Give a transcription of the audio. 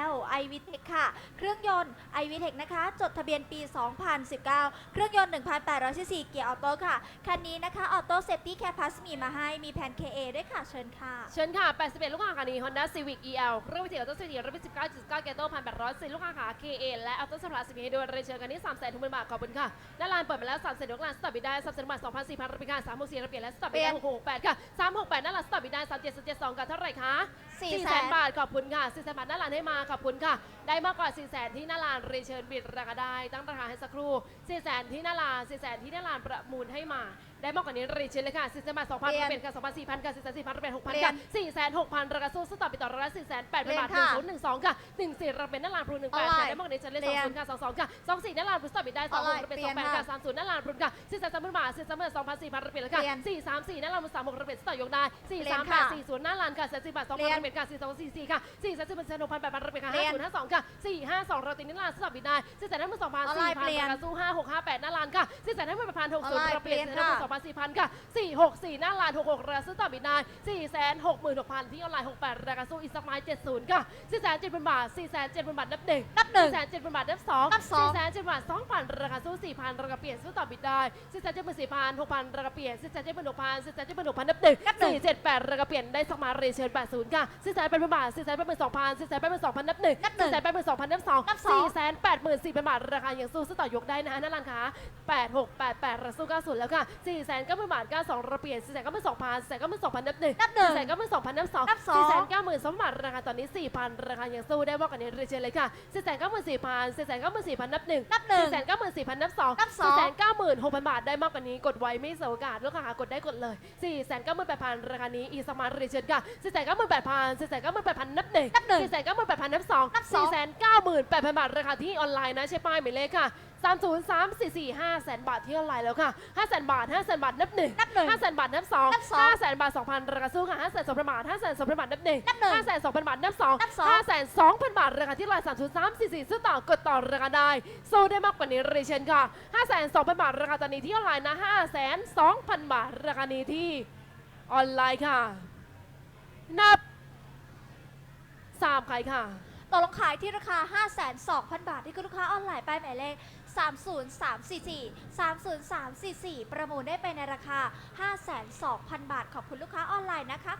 EL i v t e c h ค่ะ เครื่องยนต์ i v t e c h นะคะ จดทะเบียนปี 2019 เครื่องยนต์ 1,800ซีซีเกียร์ออโต้ค่ะ คันนี้นะคะออโต้เซฟตี้แคร์พลัสมีมาให้มีแผ่น KA ด้วยค่ะ เชิญค่ะ เชิญค่ะ 81 ลูกค้าค่ะนี้ Honda Civic EL เครื่องวิทยุออโต้สวิตรถเป็น19.9 เกโต้1,800สิลูกค้าค่ะ KA และออโต้สปาร์สิบให้ด้วยเรียนเชิญกันที่3แสนทุกหมื่นบาทขอบคุณค่ะหน้าร้านเปิดมาแล้ว3แสนทุกร้านสต็อปบิดได้3แสนบาท2,400รับประกัน3 6 4ระเบียนและสต็อปบิดได้668ค่ะ368หน้าร้านสต็อปบิดได้3772กับเท่าไหร่คะ4 4แสนบาทขอบคุณค่ะ4แสนบาทหน้าร้านให้มาขอบคุณค่ะ ได้มากกว่า4แสนที่หน้าร้านเรียนเชิญบิดราคาได้ ตั้งราคาให้สักครู่4แสนที่หน้าร้าน4แสนที่หน้าร้านประมูลให้มา ได้มากกว่านี้เรียนเชิญเลยค่ะ4แสนบาท2,000เปลี่ยนเป็นค่ะ2,400ค่ะ4แสน4,000เป็น6,000เปลี่ยค่ะน4แสน6,000ราคาสู้สต็อปไปต่อราคา4แสน8,000บาทเปลี่ยนค่ะ1012ค่ะ14เราเป็นหน้าร้านพลู18ออนไลน์ค่ะได้มากกว่านี้เชิญเลยเปลี่ยน20ค่ะ22ค่ะ24หน้าร้านพลูสต็อปไปได้ออนไลน์26เราเป็นเปลี่ยน28ค่ะค่ะ30หน้าร้านพลูค่ะ4แสน30,000บาท4แสน2,400เราเปลี่ยนแล้วค่ะเปลี่ยน434หน้าร้านพลู36เราเป็นสต็อปยกได้เปลี่4ยน3ค่ะ8 4 0หน้าร้านค่ะ4 0บาท2,000เปลี่ยนเราเปลี่ยนค่ะ4 2 4 4ค่ะ4 3 0 6,000 8,000เราเปลี่ยนค่ะเปลี่ยน50 52ค่ะ4 5 2เราติดหน้าร้านสต็อปไปได้4แสน52,000ออนไลน์เปลี่ยน4,000ราคาสู้5 6 5 8หน้าร้านค่ะ4แสน58,000ออนไลน์60เราเปลี่ยนเปลี่ยน4แสนค่ะ52,000 4,000ค่ะ4 6 4หน้าร้าน66ราคาซื้อต่อบิดได้4แสน66,000ที่ออนไลน์68ราคาสู้อีสมาย70ค่ะ4แสน7,000บาท4แสน7,000บาทนับหนึ่ง นับหนึ่ง4แสน7,000บาทนับสองนับสอง4แสน7,000บาท2,000ราคาสู้4,000ราคาเปลี่ยนซื้อต่อบิดได้4แสน7,000 4,000 6,000ราคาเปลี่ยน4แสน7,000 6,000 4แสน7,000 6,000นับหนึ่งนับหนึ่ง4 7 8ราคาเปลี่ยนได้สมาเรเชิญ80ค่ะ4แสน8,000บาท4แสน8,000 2,000 4แสน8,000 2,000นับหนึ่งนับหนึ่ง4แสน8,000 2,000นับสองนับสอง4แสน84,000บาทราคายังสู้ซื้อต่อยกได้นะคะนั่นร้านค้า8688ราคาสู้90แล้วค่ะ4แสน9,000บาท92ราคาเปลี่ยน4แสน9,000 2,000 4แสน9,000 2,000นับหนึ่งนับหนึ่ง4แสน9,000 2,000นับสองนับสอง4แสน90,000สองบาทราคาตอนนี้4,000ราคายังสู้ได้มากกว่านี้เรียนเชิญเลยค่ะ4แสน90,000 4,000 4แสน90,000 4,000นับหนึ่ง นับหนึ่ง4แสน90,000 4,000นับสองนับสอง4แสน90,000 6,000บาทได้มากกว่านี้กดไว้ไม่เสียโอกาสลูกค้ากดได้กดเลย4แสน90,000 8,000ราคานี้อีสมาร์ทเรียนเชิญค่ะ4แสน90,000 8,000 4แสน90,000 8,000นับหนึ่งนับหนึ่ง4แสน90,000 8,000นับสองนับสอง4แสน90,000 8,000 บาทราคาที่ออนไลน์นะใช่ป้ายหมายเลขค่ะ 3 0 3 4 4 5แสนบาทที่ออนไลน์แล้วค่ะ5แสนบาท5แสนบาทนับหนึ่งนับหนึ่ง5แสนบาทนับสองนับสอง5แสนบาท2,000ราคาสู้ค่ะ5แสน2,000บาท5แสน2,000บาทนับหนึ่งนับหนึ่ง5แสน2,000บาทนับสองนับสอง5แสน2,000บาทราคาที่ไลน์3 0 3 4 4ซื้อต่อกดต่อราคาได้สู้ได้มากกว่านี้เรียนเชิญค่ะ5แสน2,000บาทราคาตอนนี้ที่ออนไลน์นะ5แสน2,000บาทราคานี้ที่ออนไลน์ค่ะ นับสามใครค่ะ ตกลงขายที่ราคา52,000 บาท ที่คุณลูกค้าออนไลน์ป้ายหมายเลข 30344 30344 ประมูลได้ไปในราคา52,000 บาท ขอบคุณลูกค้าออนไลน์นะคะ